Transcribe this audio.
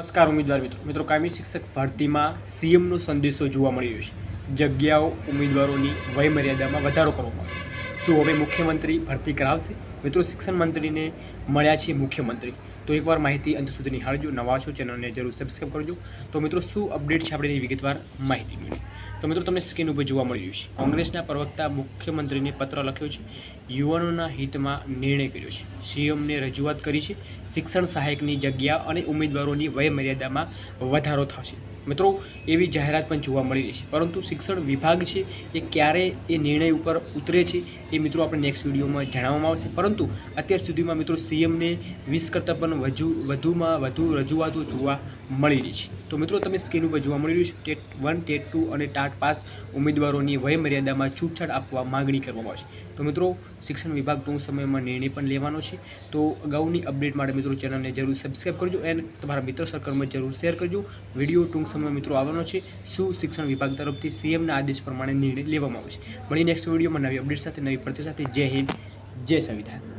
નમસ્કાર ઉમેદવાર મિત્રો. મિત્રો, કાયમી શિક્ષક ભરતીમાં સીએમનો સંદેશો જોવા મળી રહ્યો છે. જગ્યાઓ, ઉમેદવારોની વયમર્યાદામાં વધારો કરવામાં આવશે. શું હવે મુખ્યમંત્રી ભરતી કરાવશે? મિત્રો, શિક્ષણ મંત્રીને મળ્યા છે મુખ્યમંત્રી. તો એકવાર માહિતી અંત સુધી નિહાળજો. નવા છો ચેનલને જરૂર સબસ્ક્રાઈબ કરજો. તો મિત્રો, શું અપડેટ છે આપણે વિગતવાર માહિતી મેળવી. તો મિત્રો તમને સ્ક્રીન ઉપર જોવા મળ્યું છે. કોંગ્રેસના પ્રવક્તા મુખ્યમંત્રીને પત્ર લખ્યો છે. યુવાનોના હિતમાં નિર્ણય કર્યો છે. સીએમને રજૂઆત કરી છે. શિક્ષણ સહાયકની જગ્યા અને ઉમેદવારોની વયમર્યાદામાં વધારો થશે. મિત્રો, એવી જાહેરાત પણ જોવા મળી રહી છે. પરંતુ શિક્ષણ વિભાગ છે, એ ક્યારે એ નિર્ણય ઉપર ઉતરે છે, એ મિત્રો આપણે નેક્સ્ટ વિડીયોમાં જણાવવામાં આવશે. પરંતુ અત્યાર સુધીમાં મિત્રો સીએમને વીસ કરતાં પણ વધુ, વધુમાં વધુ રજૂઆતો જોવા મળી રહી છે. તો મિત્રો તમે સ્ક્રીન ઉપર જોવા મળી રહ્યું છે. ટેટ વન ટેટ ટુ અને ટાટ પાસ ઉમેદવારોની વયમર્યાદામાં છૂટછાટ આપવા માગણી કરવામાં આવશે. તો મિત્રો, શિક્ષણ વિભાગ ટૂંક સમયમાં નિર્ણય પણ લેવાનો છે. તો અગાઉની અપડેટ માટે મિત્રો ચેનલને જરૂર સબસ્ક્રાઈબ કરજો એન્ડ તમારા મિત્ર સર્કલમાં જરૂર શેર કરજો. વીડિયો ટૂંક સમયમાં મિત્રો આવવાનો છે. શું શિક્ષણ વિભાગ તરફથી સીએમના આદેશ પ્રમાણે નિર્ણય લેવામાં આવશે? મળી નેક્સ્ટ વિડીયોમાં નવી અપડેટ સાથે, નવી પડતી સાથે. જય હિન્દ, જય સંવિધાન.